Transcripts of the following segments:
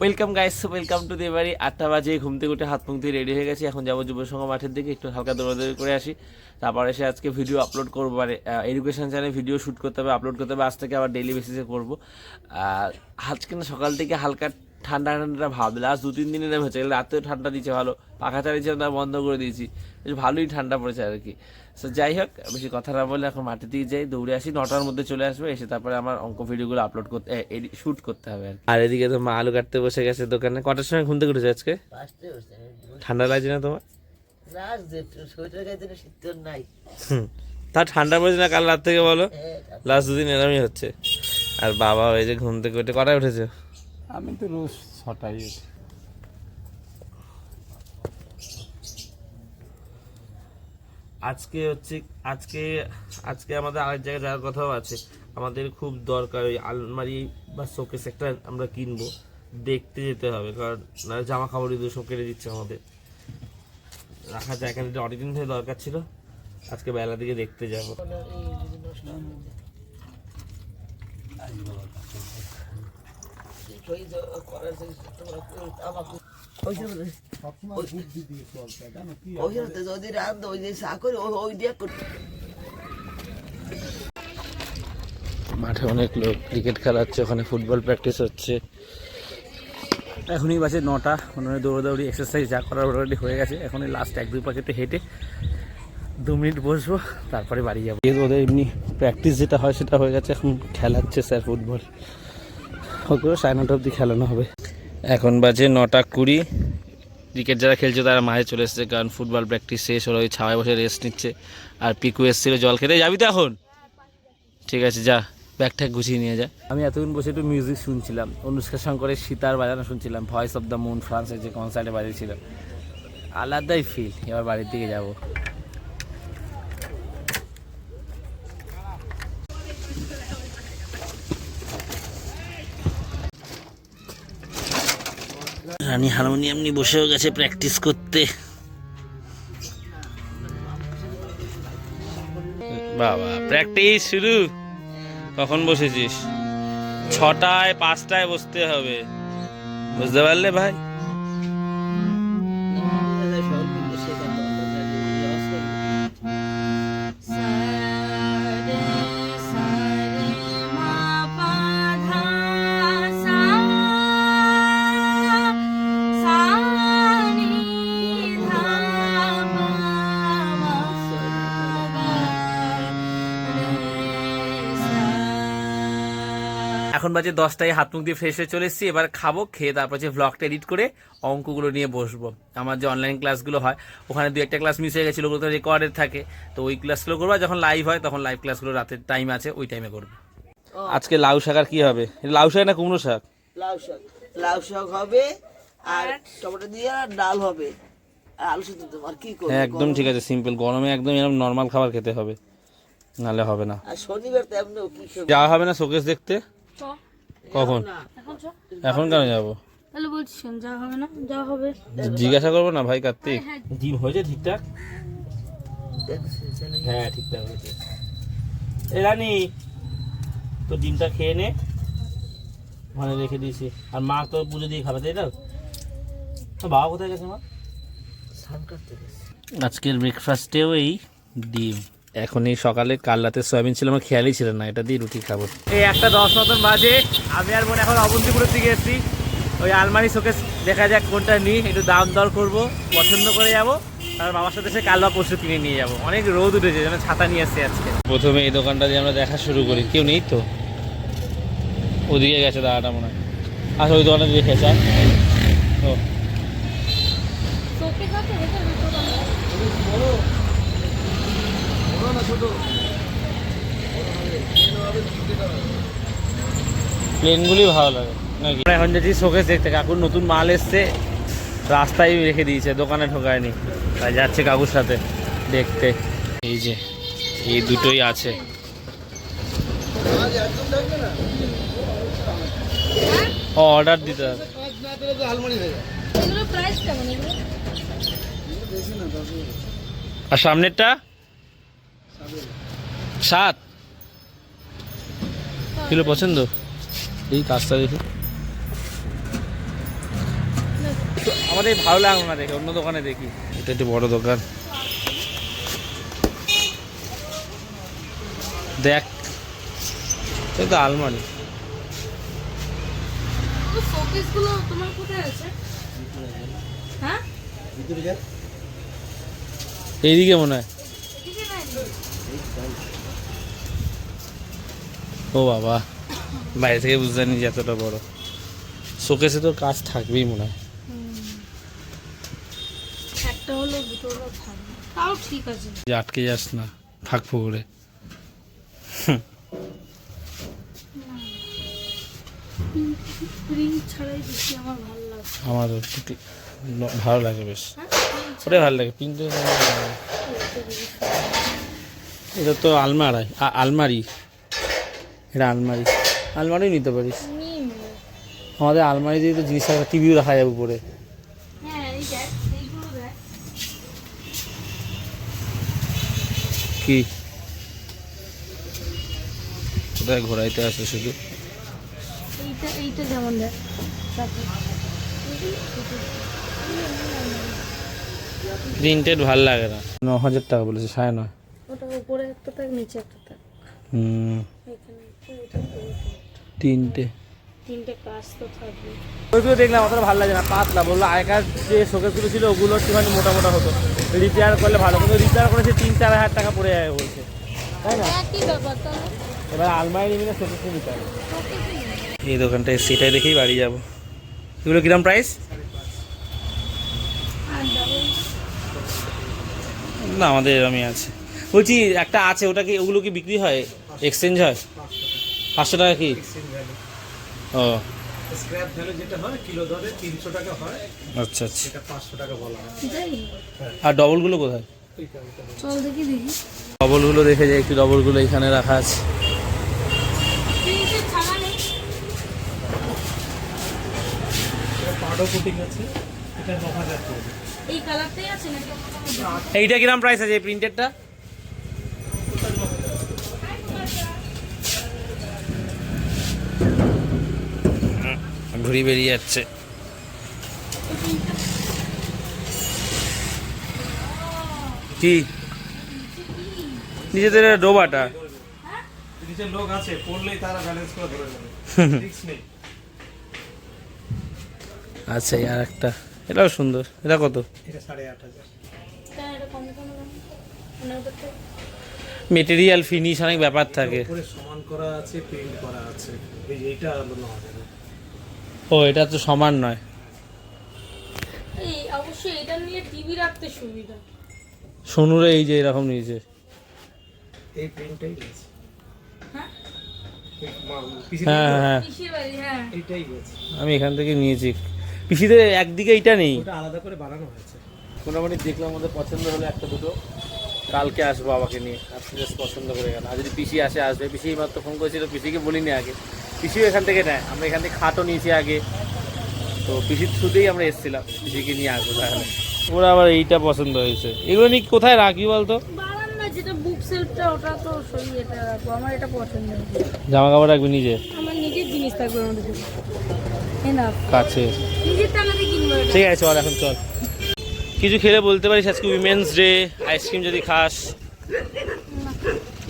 Welcome guys welcome to the বাড়ি আটটা বাজে, ঘুম থেকে উঠে হাত মুখ দিয়ে রেডি হয়ে গেছি। এখন যাব যুব সংঘ মাঠের দিকে। একটু হালকা দৌড়াদৌড়ি করে আসি। তারপর এসে আজকে ভিডিও আপলোড করব। মানে এডুকেশন চ্যানেলে ভিডিও শ্যুট করতে হবে আপলোড করতে হবে। আজ থেকে আবার ডেলি বেসিসে করব। আজকে না সকাল থেকে হালকা ঠান্ডা ঠান্ডা ভাব। লাস্ট দু তিন দিন এরকম হচ্ছে রাতেও ঠান্ডা দিচ্ছে ভালো। পাখা চালিয়েছে না বন্ধ করে দিয়েছি। ভালোই ঠান্ডা পড়েছে আর কি। সো যাই হোক বেশি কথা না বলে এখন মাঠে দিয়ে যাই দৌড়ে আসি নটার মধ্যে চলে আসবে এসে তারপরে আমার অঙ্ক ভিডিওগুলো আপলোড করতে শ্যুট করতে হবে আর আর এদিকে তো মা আলু কাটতে বসে গেছে দোকানে। কটার সময় ঘুম থেকে উঠেছে আজকে? ঠান্ডা লাগছে না তোমার? তো নাই। হুম তা ঠান্ডা পড়েছে না কাল রাত থেকে বলো? হ্যাঁ, লাস্ট দুদিন এরমই হচ্ছে। আর বাবা ওই যে ঘুম থেকে উঠে কটায় উঠেছে? আমি তো রোজ ছটাই আজকে হচ্ছে, আজকে আজকে আমাদের আরেক জায়গায় যাওয়ার কথাও আছে। আমাদের খুব দরকার ওই আলমারি বা শোকেস একটা আমরা কিনবো। দেখতে যেতে হবে, কারণ জামা কাপড় ইঁদুর সব কেটে দিচ্ছে আমাদের। রাখা জায়গা নিতে অনেকদিন ধরে দরকার ছিল। আজকে বেলা দিকে দেখতে যাব। মাঠে অনেক লোক ক্রিকেট খেলা হচ্ছে ওখানে ফুটবল প্র্যাকটিস হচ্ছে। এখনই বাজে নটা হয় দৌড়াদৌড়ি এক্সারসাইজ যা করার অলরেডি হয়ে গেছে। এখনই লাস্ট এক, দুই পাকেটে হেঁটে দু মিনিট বসবো, তারপরে বাড়ি যাব। ওদের এমনি প্র্যাকটিস যেটা হয় সেটা হয়ে গেছে, এখন খেলাচ্ছে স্যার ফুটবল ওকেও সাড়ে নটা অবধি খেলানো হবে। এখন বাজে নটা কুড়ি। ক্রিকেট যারা খেলছে তারা মাঠে চলে এসেছে, কারণ ফুটবল প্র্যাকটিস শেষ হলো, ওই ছাওয়ায় বসে রেস্ট নিচ্ছে। আর পিকু এসেছিল জল খেতে। যাবি তো এখন? ঠিক আছে, যা ব্যাগ ট্যাগ গুছিয়ে নিয়ে যা। আমি এতক্ষণ বসে একটু মিউজিক শুনছিলাম। অনুষ্কা শঙ্করের সীতার বাজানো শুনছিলাম। ভয়েস অফ দ্য মুন ফ্রান্সের যে কনসার্টে বাজিয়েছিল। আলাদাই ফিল এবার বাড়ির দিকে যাব। রানী হারমোনিয়াম নিয়ে বসেও গেছে প্র্যাকটিস করতে। বাবা, প্র্যাকটিস শুরু। কখন বসেছিস? ছটায়, পাঁচটায় বসতে হবে। বুঝতে পারলে ভাই? এখন বাজে দশটায় হাত মুখ দিয়ে ফ্রেশ হয়ে চলে এসেছি। এবার খাব খেয়ে তারপর যে ভ্লগটা এডিট করে অঙ্কগুলো নিয়ে বসবো। আমার যে অনলাইন ক্লাসগুলো হয় ওখানে দু একটা ক্লাস মিস হয়ে গেছিল ওগুলো তো রেকর্ডেড থাকে। তো ওই ক্লাসগুলো করব যখন লাইভ হয় তখন লাইভ ক্লাসগুলো রাতের টাইম আছে ওই টাইমে করব। আজকে লাউ শাক আর কি হবে? লাউ শাক না কুমড়ো শাক? লাউ শাক। লাউ শাক হবে আর টমেটো দিয়ে আর ডাল হবে। আলু সেদ্ধ দেবো আর কি করব হ্যাঁ একদম ঠিক আছে সিম্পল গরমে একদম এরকম নর্মাল খাবার খেতে হবে। নালে হবে না। আর শনিবার তো এমনি কি? যাওয়া হবে না শোকেস দেখতে। কখন? এখন কেন যাব? তাহলে বলছি যা হবে না? যা হবে। জিজ্ঞাসা করব না ভাই কার্তিক? হ্যাঁ ডিম হয়েছে ঠিকঠাক? হ্যাঁ ঠিকঠাক হয়েছে। এ রানি তো ডিমটা খেয়ে নে। ওখানে রেখে দিয়েছি। আর মা তো পুজো দিয়ে খাবে তাই না তো বাবা কোথায় গেছে মা? আজকের ব্রেকফাস্টেও এই ডিম। এখন এই সকালে কাল রাতে সয়াবিন ছিল আমার খেয়ালই ছিল না। এটা দিয়ে রুটি খাব। এই একটা দশ মতন বাজে আমি আর মনে এখন অবন্তিপুরের দিকে এসেছি। ওই আলমারি শোকেস দেখা যাক কোনটা নিই একটু দাম দর করব পছন্দ করে যাব আর বাবার সাথে সে কাল বা পরশু কিনে নিয়ে যাব। অনেক রোদ উঠেছে যেন ছাতা নিয়ে আসছে আজকে। প্রথমে এই দোকানটা দিয়ে আমরা দেখা শুরু করি। কেউ নেই তো? ওদিকে গেছে দাদাটা মনে হয়। আচ্ছা ওই দোকানে দেখে চাই ও। চোখে যাচ্ছে দেখে প্লেনগুলি ভালো লাগে, নাকি? এখন যাচ্ছি শোকেস দেখতে, কাকুর নতুন মাল এসছে। রাস্তায় রেখে দিয়েছে, দোকানে ঢোকায়নি। তাই যাচ্ছে কাকুর সাথে দেখতে। এই যে, এই দুটোই আছে। ও অর্ডার দিতে হবে। আর সামনেরটা? সাত। কিলো পছন্দ? এই কাজটা দেখি। আমাদের ভালো লাগল না দেখে অন্য দোকানে দেখি। এটা একটু বড় দোকান। দেখ। তো আলমারি। শোকেস তোমার কোথায় আছে? হ্যাঁ? এইদিকে মনে হয় এদিকে নাই ও বাবা বাইরে থেকে বুঝতে পারিনি যে এতটা বড়। শোকেসে তো কাজ থাকবেই মনে হয়। একটা হলো দুটো থাকবে তাও ঠিক আছে। আটকে যাস না ফাঁক ফুকরে রিং ছাড়াই বেশি আমার ভালো লাগে। ন- বেশ। হ্যাঁ ওটাই ভালো লাগে পিনটা এটা তো আলমারাই আলমারি। এটা আলমারি। আলমারি নিতে পারিস। আমাদের আলমারি দিয়ে তো জিনিস রাখা টিভিও রাখা যাবে উপরে। হ্যাঁ কি? কোথায় ঘোরাইতে আসে শুধু? প্রিন্টেড ভালো লাগে না। ন হাজার টাকা বলেছে সাড়ে নয় ওটা উপরে একটা থাক নিচে একটা থাক। হুম। তিনটে। তিনটে কাজ তো থাকবে। ওইগুলো দেখলাম অতটা ভালো লাগে না পাতলা। বলল আগেকার যে শোকেসগুলো ছিল ওগুলো একটুখানি মোটা মোটা হতো। রিপেয়ার করলে ভালো কিন্তু রিপেয়ার করেছে তিন চার হাজার টাকা পড়ে যাবে বলছে। তাই না? এবার আলমারি শোকেস এই দোকানটায় সেটাই দেখেই বাড়ি যাব। এগুলো কিরম প্রাইস না আমাদের এরমই আছে। বলছি একটা আছে ওটা কি ওগুলো কি বিক্রি হয়? এক্সচেঞ্জ হয়? পাঁচশো টাকা কি? ও। স্ক্র্যাপ ভ্যালু যেটা হয় কিলো দরে তিনশো টাকা হয়। আচ্ছা আচ্ছা। এটা পাঁচশো টাকা বলা হয়। আর ডবলগুলো কোথায়? চল দেখি দেখি। ডবলগুলো দেখে যাই একটু ডবলগুলো এখানে রাখা আছে। এইটা কিরম প্রাইস আছে এই প্রিন্টেডটা ঘুরি বেরিয়ে যাচ্ছে। কি? নিজেদের ডোবাটা? নিচে লোক আছে পড়লেই তারা ব্যালেন্স করে ধরে নেবে। রিস্ক নেই। আচ্ছা আর একটা। এটাও সুন্দর। এটা কত? এটা সাড়ে আট হাজার। মেটেরিয়াল ফিনিশ অনেক ব্যাপার থাকে। সমান করা আছে প্রিন্ট করা আছে। এইটা ও এটা তো সমান নয়। এই অবশ্যই এটা নিয়ে টিভি রাখতে সুবিধা। সোনুরে এই যে এরকম নিয়েছে। এই হ্যাঁ? হ্যাঁ হ্যাঁ। হ্যাঁ। হ্যাঁ আমি এখান থেকে নিয়েছি। পিসিদের একদিকে এইটা নেই। ওটা আলাদা করে বানানো হয়েছে। মোটামুটি দেখলাম আমাদের পছন্দ হলো একটা দুটো। কালকে আসব আমাকে নিয়ে। আজকে বেশ পছন্দ করে গেল আর যদি পিসি আসে আসবে। পিসি মাত্র ফোন করেছিল পিসিকে বলিনি আগে। পিসিও এখান থেকে নেয়। আমরা এখান থেকে খাটও নিয়েছি আগে। তো পিসির থ্রুতেই আমরা এসেছিলাম। পিসিকে নিয়ে আসব তাহলে। ওরা আবার এইটা পছন্দ হয়েছে। এগুলো নিয়ে কোথায় রাখি বলতো? বারান্দা যেটা বুক সেলফটা ওটা তো সই এটা রাখব। আমার এটা পছন্দ জামা কাপড় রাখবি নিজে? আমার নিজের জিনিস থাকবে আমাদের কাছে। নিজের টাকাতে কিনবো ঠিক আছে চল এখন চল। কিছু খেলে বলতে পারিস আজকে উইমেন্স ডে আইসক্রিম যদি খাস?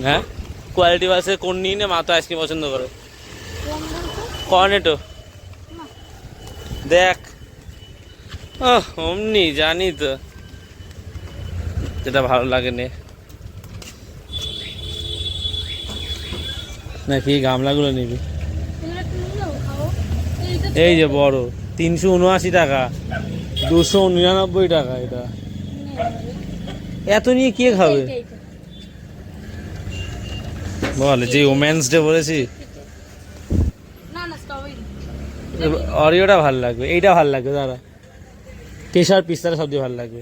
হ্যাঁ? কোয়ালিটি বাসে কোন নিয়ে নে মা তো আইসক্রিম পছন্দ করে। কর্নেটো দেখ। ও অমনি জানি তো। যেটা ভালো লাগে নে। নাকি গামলাগুলো নিবি? এই যে বড় তিনশো উনআশি টাকা। দুশো নিরানব্বই টাকা এটা। এত নিয়ে কে খাবে। বল যে ওমেন্স ডে বলেছি। না না অরিওটা ভালো লাগবে এইটা ভালো লাগবে দাদা কেশার পিস্তাটা সবচেয়ে ভালো লাগবে।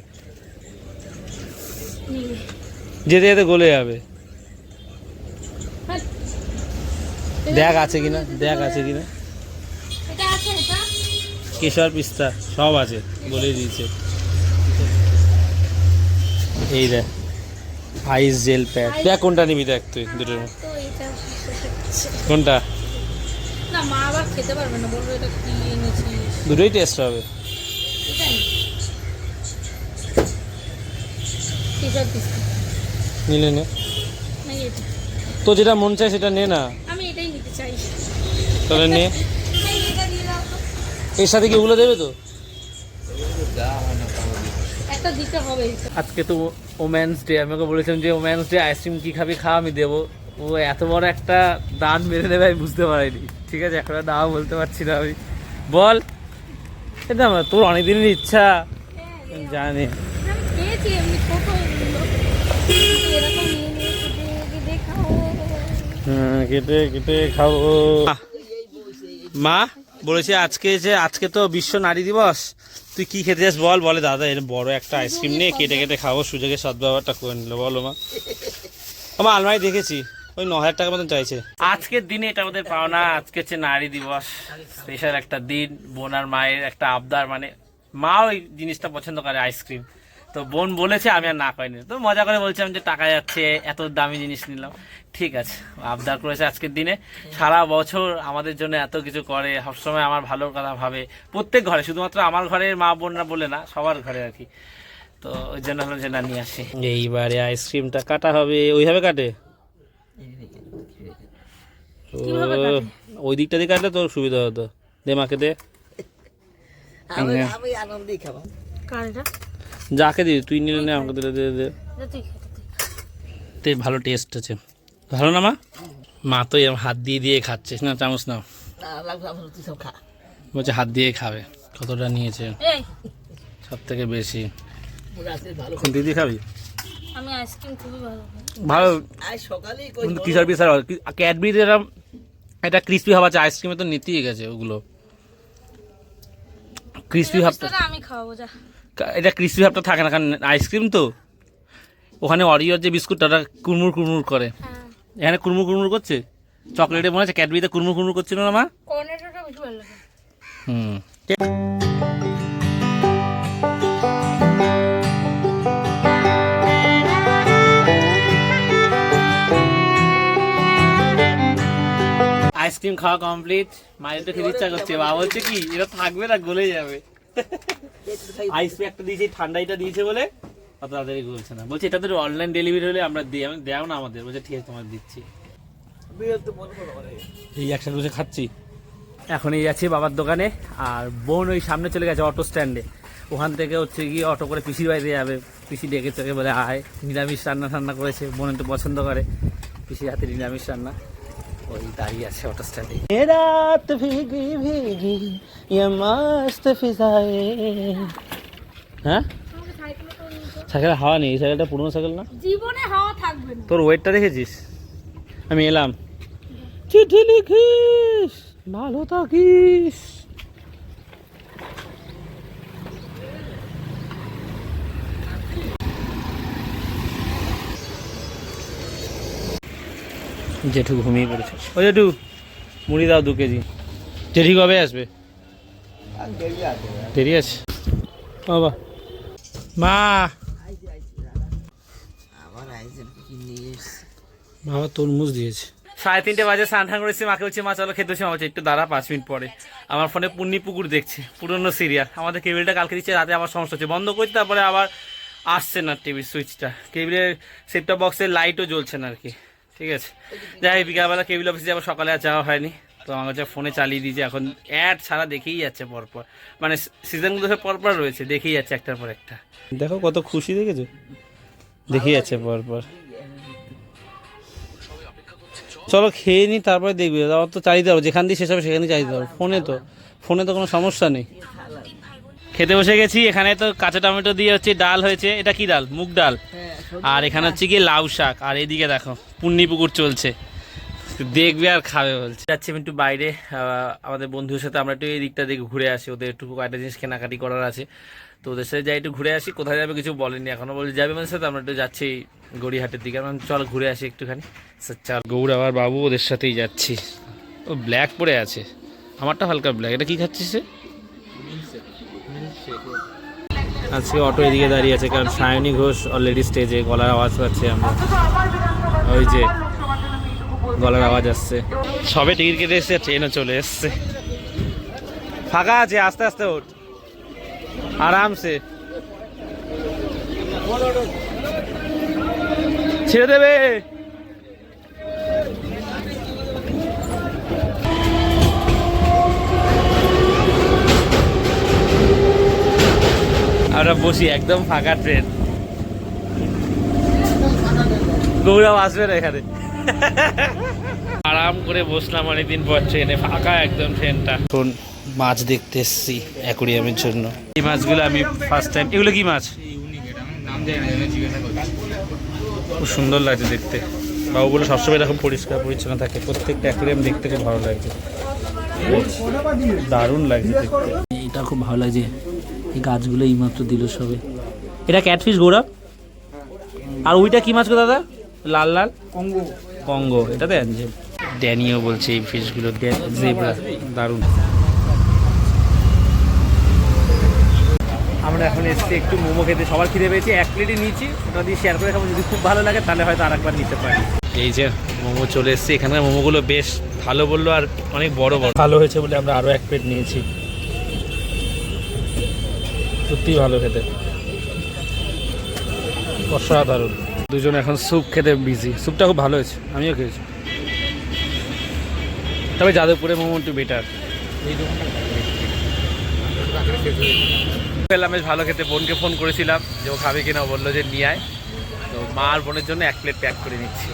যেতে যেতে গলে যাবে। হ্যাঁ। দেখ আছে কিনা দেখ আছে কিনা। কেশর পিস্তা সব আছে বলে দিয়েছে। এই দেখ আইস জেল প্যাক দেখ কোনটা নিবি দেখ তুই দুটোর হ্যাঁ, কোনটা? না মা আবার খেতে পারবে না এটা কি দুটোই টেস্ট হবে। নিলে নে। তো যেটা মন চায় সেটা নে না। আমি এটাই নিতে চাই। তাহলে নে। এর সাথে কি ওগুলো দেবে তো? একটা দিতে হবে আজকে তো ওম্যান্স ডে আমি ওকে বলেছিলাম যে ওম্যান্স ডে আইসক্রিম কি খাবি খা আমি দেবো। ও এত বড় একটা দান মেরে দেবে আমি বুঝতে পারিনি। ঠিক আছে এখন দাও বলতে পারছি না আমি। বল। এটা আমার তোর অনেক দিনের ইচ্ছা জানি। নিয়ে নিয়ে কেটে কেটে কেটে খাব। মা বলেছে আজকে যে আজকে তো বিশ্ব নারী দিবস। তুই কি খেতে যাস বল বলে দাদা এর বড় একটা আইসক্রিম নিয়ে কেটে কেটে খাব সুযোগের সদ্ব্যবহারটা করে নিল বলো মা। আমার আলমারি দেখেছি ওই ন হাজার টাকা মতন চাইছে। আজকের দিনে এটা আমাদের পাওনা আজকে হচ্ছে নারী দিবস। স্পেশাল একটা দিন বোনার মায়ের একটা আবদার মানে মা ওই জিনিসটা পছন্দ করে আইসক্রিম। তো বোন বলেছে আমি আর না করিনি তো মজা করে বলছিলাম যে টাকা যাচ্ছে এত দামি জিনিস নিলাম। ঠিক আছে আবদার করেছে আজকের দিনে। সারা বছর আমাদের জন্য এত কিছু করে সবসময় আমার ভালোর কথা ভাবে। প্রত্যেক ঘরে শুধুমাত্র আমার ঘরের মা বোনরা বলে না সবার ঘরে আর কি। তো ওই জন্য হলো যে না নিয়ে আসি। এইবারে আইসক্রিমটা কাটা হবে ওইভাবে কাটে? কীভাবে ওই দিকটা দিয়ে কাটলে তোর সুবিধা হতো। দে মাকে দে। আমি। আনন্দেই খাব। যাকে দিবি তুই নিলে নে আমাকে দিলে দে দে এটা তুই খেতে দে। তে ভালো টেস্ট আছে। ভালো না মা? মা তো এরকম হাত দিয়ে দিয়ে খাচ্ছিস না চামচ নাও। না লাগবে আমার তুই সব খা। বলছে হাত দিয়ে খাবে কতটা নিয়েছে? সব থেকে বেশি। দিদি খাবি? আমি আইসক্রিম খুবই ভালো ভালো। কিন্তু কিসার পিসার ক্যাডবেরিতে এরকম একটা ক্রিস্পি ভাব আছে আইসক্রিমে তো নিতেই গেছে ওগুলো। ক্রিস্পি ভাবটা আমি খাওয়াবো যা। এটা ক্রিস্পি ভাবটা থাকে না কারণ আইসক্রিম তো। ওখানে অরিওর যে বিস্কুটটা ওটা কুরমুর কুরমুর করে। হ্যাঁ। এখানে কুরমুর কুরমুর করছে? চকলেটে মনে হচ্ছে ক্যাডবেরিতে কুরমুর কুরমুর করছিল না মা? হুম। আইসক্রিম খাওয়া কমপ্লিট মায়ের তো খেতে ইচ্ছা করছে। বাবা বলছে কি এটা থাকবে না গলে যাবে। আইস একটা দিয়েছে ঠান্ডাইটা দিয়েছে বলে অত তাড়াতাড়ি গলছে না। বলছে এটা তো অনলাইন ডেলিভারি হলে আমরা দিই আমি দেও না আমাদের। বলছে ঠিক আছে তোমার দিচ্ছি। এই একসাথে বসে খাচ্ছি। এখন এই যাচ্ছি বাবার দোকানে আর বোন ওই সামনে চলে গেছে অটো স্ট্যান্ডে ওখান থেকে হচ্ছে গিয়ে অটো করে পিসির বাড়িতে যাবে। পিসি ডেকে চোখে বলে আয় নিরামিষ রান্না টান্না করেছে। বোন একটু পছন্দ করে পিসির হাতে নিরামিষ রান্না। ওই দাঁড়িয়ে আছে অটো স্ট্যান্ডে রাত ভিগি ভিগি ইয়ে মস্ত ফিজায়ে হ্যাঁ? সাইকেলে হাওয়া নেই এই সাইকেলটা পুরনো সাইকেল না? জীবনে হাওয়া থাকবে না। তোর ওয়েটটা দেখেছিস? আমি এলাম। চিঠি লিখিস ভালো থাকিস। জেঠু ঘুমিয়ে পড়েছে। ও জেঠু মুড়ি দাও দু কেজি। জেঠি কবে আসবে? দেরি আছে। বাবা। মা। আমার বাবা তরমুজ দিয়েছে। সাড়ে তিনটে বাজে স্নান করেছি মাকে বলছি মা চলো খেতে আমার একটু দাঁড়া পাঁচ মিনিট পরে। আমার ফোনে পুন্নি পুকুর দেখছে পুরনো সিরিয়াল। আমাদের কেবিলটা কালকে দিচ্ছে রাতে আবার সমস্যা হচ্ছে। বন্ধ করতে তারপরে আবার আসছে না টিভির সুইচটা। কেবিলের সেটটপ বক্সের লাইটও জ্বলছে না আর কি। ঠিক আছে। যাই, বিকালবেলা কেবিল অফিসে আবার সকালে আর যাওয়া হয়নি। তো আমার কাছে ফোনে চালিয়ে দিয়েছে, এখন অ্যাড ছাড়া দেখেই যাচ্ছে পরপর। মানে সিজনগুলো সব পরপর রয়েছে, দেখেই যাচ্ছে একটার পর একটা। দেখো কত খুশি দেখেছ? দেখেই যাচ্ছে পরপর। চলো খেয়ে নি, তারপরে দেখবি। আমার তো চাইতে হবে যেখান দিয়ে শেষ হবে সেখানে চাইতে হবে। ফোনে তো ফোনে তো কোনো সমস্যা নেই। খেতে বসে গেছি এখানে তো কাঁচা টমেটো দিয়ে হচ্ছে ডাল হয়েছে। এটা কি ডাল? মুগ ডাল। আর এখানে হচ্ছে গিয়ে লাউ শাক। আর এইদিকে দেখো পুন্নি পুকুর চলছে। দেখবে আর খাবে বলছে। যাচ্ছি আমি একটু বাইরে আমাদের বন্ধুর সাথে আমরা একটু এই দিকটা দিকে ঘুরে আসি। ওদের একটু কয়েকটা জিনিস কেনাকাটি করার আছে। তো ওদের সাথে যাই একটু ঘুরে আসি কোথায় যাবে কিছু বলেনি। এখনও বলে যাবে আমাদের সাথে আমরা একটু যাচ্ছি গড়িহাটের দিকে। আমরা চল ঘুরে আসি একটুখানি। আচ্ছা, চল। গৌর আবার বাবু ওদের সাথেই যাচ্ছি। ও ব্ল্যাক পরে আছে। আমারটা হালকা ব্ল্যাক এটা কি খাচ্ছিস সে আজকে অটো এদিকে দাঁড়িয়ে আছে, কারণ সায়নী ঘোষ অলরেডি স্টেজে গলার আওয়াজ পাচ্ছি আমরা। ওই যে গলার আওয়াজ আসছে। সবে টিকিট কেটে এসছে, ট্রেনও চলে এসছে। ফাঁকা আছে, আস্তে আস্তে ওঠ। আরামসে। ছেড়ে দেবে। আমরা বসি একদম ফাঁকা ট্রেন গৌরব আসবে না এখানে। আরাম করে বসলাম অনেকদিন পর ট্রেনে ফাঁকা একদম ট্রেনটা এখন মাছ দেখতে এসছি অ্যাকোরিয়ামের জন্য। এই মাছগুলো আমি ফার্স্ট টাইম এগুলো কি মাছ? খুব সুন্দর লাগছে দেখতে। বাবুগুলো সবসময় এরকম পরিষ্কার পরিচ্ছন্ন থাকে। প্রত্যেকটা অ্যাকোরিয়াম দেখতে খুব ভালো লাগছে। দারুণ লাগছে দেখতে। এটা খুব ভালো লাগছে। এই গাছগুলো এইমাত্র দিল সবে। এটা ক্যাটফিশ গোড়া? আর ওইটা কি মাছ গো দাদা? লাল লাল? কঙ্গো। কঙ্গো এটাতে? অ্যাঞ্জেল ড্যানিও বলছে এই ফিশগুলো জেব্রা দারুণ। আমরা এখন এসেছি একটু মোমো খেতে। সবার খিদে পেয়েছি এক প্লেটই নিয়েছি। ওটা দিয়ে শেয়ার করে খাব। যদি খুব ভালো লাগে তাহলে হয়তো আরেকবার নিতে পারি। এই যে মোমো চলে এসেছি। এখানকার মোমোগুলো বেশ ভালো বলল আর অনেক বড় বড়। ভালো হয়েছে বলে আমরা আরও এক প্লেট নিয়েছি। সত্যি ভালো খেতে। অসাধারণ। দুজন এখন স্যুপ খেতে বিজি স্যুপটা খুব ভালো হয়েছে, আমিও খেয়েছি। তবে যাদবপুরে মোমো একটু বেটার পেলাম, বেশ ভালো খেতে। বোনকে ফোন করেছিলাম যে ও খাবে কিনা বলল যে নিয়ে আয়। তো মা আর বোনের জন্য এক প্লেট প্যাক করে নিচ্ছি।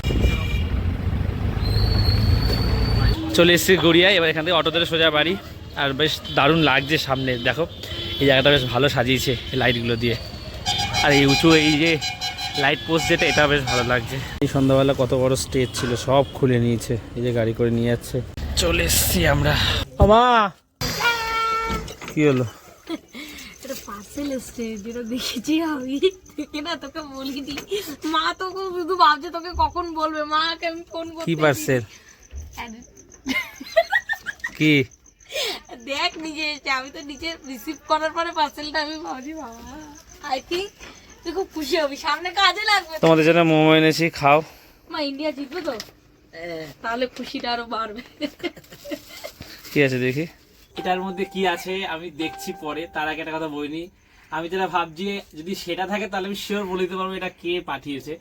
চলে এসেছি গড়িয়ায়, এবার এখান থেকে অটো ধরে সোজা বাড়ি। আর বেশ দারুণ লাগছে সামনে, দেখো। এই জায়গাটা বেশ ভালো সাজিয়েছে এই লাইটগুলো দিয়ে। আর এই উঁচু এই যে লাইট পোস্ট যেটা এটা বেশ ভালো লাগছে। এই সন্ধ্যাবেলা কত বড় স্টেজ ছিল সব খুলে নিয়েছে এই যে গাড়ি করে নিয়ে যাচ্ছে। চলে এসছি আমরা। আমা কি হলো? এটা পার্সেল এসছে যেটা দেখেছি আমি। দেখে না তোকে বলিনি। মা তোকে শুধু ভাবছে তোকে কখন বলবে? মাকে আমি ফোন করতে কি পার্সেল কি? দেখ নিজে এসছে আমি তো নিজে রিসিভ করার পরে পার্সেলটা আমি ভাবছি বাবা। আই থিঙ্ক তুই খুব খুশি হবি। সামনে কাজে লাগবে। তোমাদের জন্য মোমো এনেছি খাও। মা ইন্ডিয়া জিতবে তো? তাহলে খুশিটা আরও বাড়বে। কি আছে দেখি? এটার মধ্যে কি আছে আমি দেখছি পরে তার আগে একটা কথা বলিনি। আমি যেটা ভাবছি যদি সেটা থাকে তাহলে আমি শিওর বলে দিতে পারব এটা কে পাঠিয়েছে।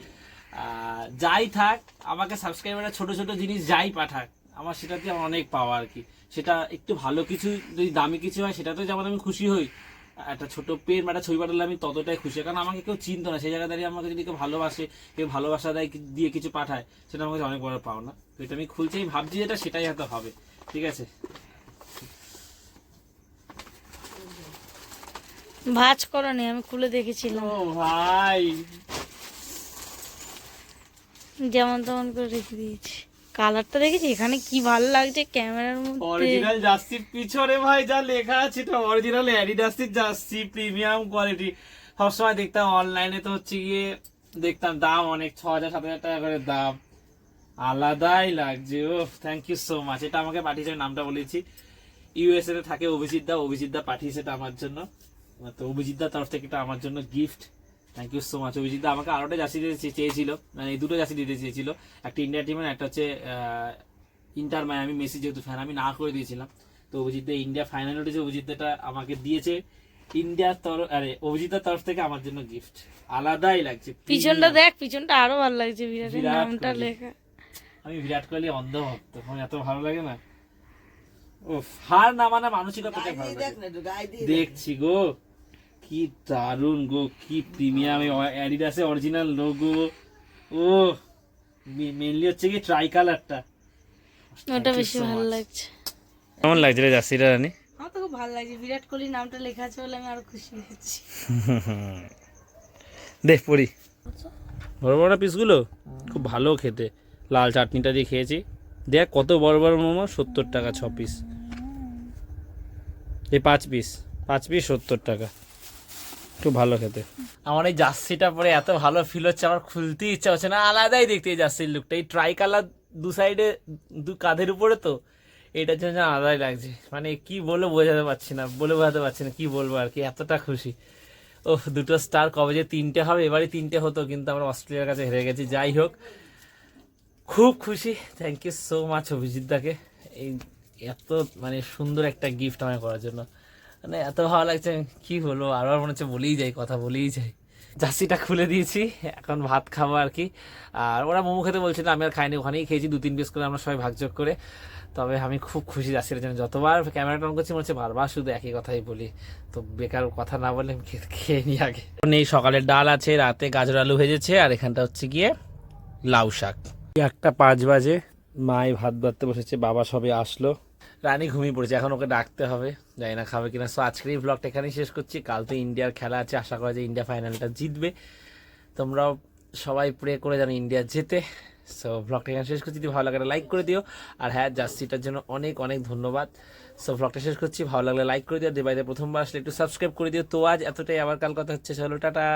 যাই থাক আমাকে সাবস্ক্রাইবাররা ছোট ছোট জিনিস যাই পাঠাক আমার সেটাতে আমার অনেক পাওয়া আর কি। সেটা একটু ভালো কিছু যদি দামি কিছু হয় সেটাতেও যেমন আমি খুশি হই। একটা ছোট পেন বা একটা ছবি পাঠালে আমি ততটাই খুশি কারণ আমাকে কেউ চিনতো না সেই জায়গা দাঁড়িয়ে আমাকে যদি কেউ ভালোবাসে কেউ ভালোবাসা দেয় দিয়ে কিছু পাঠায় সেটা আমার কাছে অনেক বড় পাওনা। তো এটা আমি খুলছি আমি ভাবছি যেটা সেটাই হয়তো হবে। ঠিক আছে? ভাজ করা নেই আমি খুলে দেখেছিলাম। ও ভাই। যেমন তেমন করে রেখে দিয়েছি। কালারটা দেখেছি এখানে কি ভালো লাগছে ক্যামেরার মধ্যে। অরিজিনাল জার্সির পিছনে ভাই যা লেখা আছে এটা অরিজিনাল অ্যাডিডাসের জার্সি প্রিমিয়াম কোয়ালিটি সবসময় দেখতাম অনলাইনে তো হচ্ছে গিয়ে দেখতাম দাম অনেক, ছ হাজার, সাত হাজার টাকা করে দাম। আলাদাই লাগছে ও থ্যাংক ইউ সো মাচ এটা আমাকে পাঠিয়েছে নামটা বলেছি। ইউএসএ থাকে অভিজিৎ দা অভিজিৎ দা পাঠিয়েছে এটা আমার জন্য। তো অভিজিৎ দা তরফ থেকে এটা আমার জন্য gift thank you so much Abhijit da. আমাকে আরোটা জার্সি দিতে চেয়েছিল মানে এই দুটো জার্সি দিতে চেয়েছিল। একটা ইন্ডিয়া টিমের একটা হচ্ছে ইন্টার মায়ামি মেসি যেহেতু ফ্যান আমি না করে দিয়েছিলাম। তো অভিজিৎ দা ইন্ডিয়া ফাইনাল উঠেছে অভিজিৎ দাটা আমাকে দিয়েছে। ইন্ডিয়ার তরফ আরে অভিজিৎদার তরফ থেকে আমার জন্য গিফট আলাদাই লাগছে। পিছনটা দেখ পিছনটা আরও ভালো লাগছে বিরাটের নামটা লেখা। আমি বিরাট কোহলি অন্ধ ভক্ত আমার এত ভালো লাগে না। ও হার না মানা মানসিকতাটা ভালো লাগে। দেখছি গো। কি দারুণ গো কি প্রিমিয়াম অ্যাডিডাসে অরিজিনাল লোগো ও মেনলি হচ্ছে কি ট্রাই কালারটা ওটা বেশি ভালো লাগছে। কেমন লাগছে রে জার্সিটা রানি? আমার তো খুব ভালো লাগছে। বিরাট কোহলির নামটা লেখা আছে বলে আমি আরও খুশি হয়েছি। দেখ পড়ি। বড় বড় পিসগুলো? খুব ভালো খেতে। লাল চাটনিটা দিয়ে খেয়েছি। দেখ কত বড় বড় মোমো সত্তর টাকা ছ পিস এই পাঁচ পিস পাঁচ পিস সত্তর টাকা। একটু ভালো খেতে। আমার এই জার্সিটা পরে এত ভালো ফিল হচ্ছে, আমার খুলতেই ইচ্ছা হচ্ছে না। আলাদাই দেখতে এই জার্সির লুকটা এই ট্রাই কালার দু সাইডে দু কাঁধের উপরে তো এটার জন্য আলাদাই লাগছে। মানে কি বলে বোঝাতে পারছি না, বলে বোঝাতে পারছি না কি বলব আর কি, এতটা খুশি। ও দুটো স্টার কবে যে তিনটে হবে, এবারই তিনটে হতো, কিন্তু আমরা অস্ট্রেলিয়ার কাছে হেরে গেছি। যাই হোক, খুব খুশি। Thank you so much Abhijit দাকে। এই এত মানে সুন্দর একটা গিফট আমায় করার জন্য। মানে এত ভালো লাগছে কি বলব? আরবার মনে হচ্ছে বলেই যাই কথা বলেই যাই। জার্সিটা খুলে দিয়েছি এখন ভাত খাব আর কি। আর ওরা মোমো খেতে বলছিল আমি আর খাইনি ওখানেই খেয়েছি দু তিন পিস করে আমরা সবাই ভাগযোগ করে। তবে আমি খুব খুশি জার্সিটার জন্য। যতবার ক্যামেরাটা অন করছি মনে হচ্ছে বারবার শুধু একই কথাই বলি। তো বেকার কথা না বলে আমি খেয়ে নিই আগে। এই সকালের ডাল আছে রাতে গাজর আলু ভেজেছে আর এখানটা হচ্ছে গিয়ে লাউ শাক। একটা পাঁচ বাজে মাই ভাত বাড়তে বসেছে বাবা সবে আসলো। রানী ঘুমিয়ে পড়েছে, এখন ওকে ডাকতে হবে। জানি না খাবে কিনা। সো আজকের এই ব্লগটা এখানেই শেষ করছি। কাল তো ইন্ডিয়ার খেলা আছে, আশা করা যায় ইন্ডিয়া ফাইনালটা জিতবে। তোমরাও সবাই প্রে করে জানো ইন্ডিয়া জেতে। সো ব্লগটা এখানে শেষ করছি। যদি ভালো লাগে লাইক করে দিও। আর হ্যাঁ জার্সিটার জন্য অনেক অনেক ধন্যবাদ। সো ব্লগটা শেষ করছি। ভালো লাগলে লাইক করে দিও। বাইরে প্রথমবার আসলে একটু সাবস্ক্রাইব করে দিও। তো আজ এতটাই। আবার কাল কথা হচ্ছে। চলো, টাটা!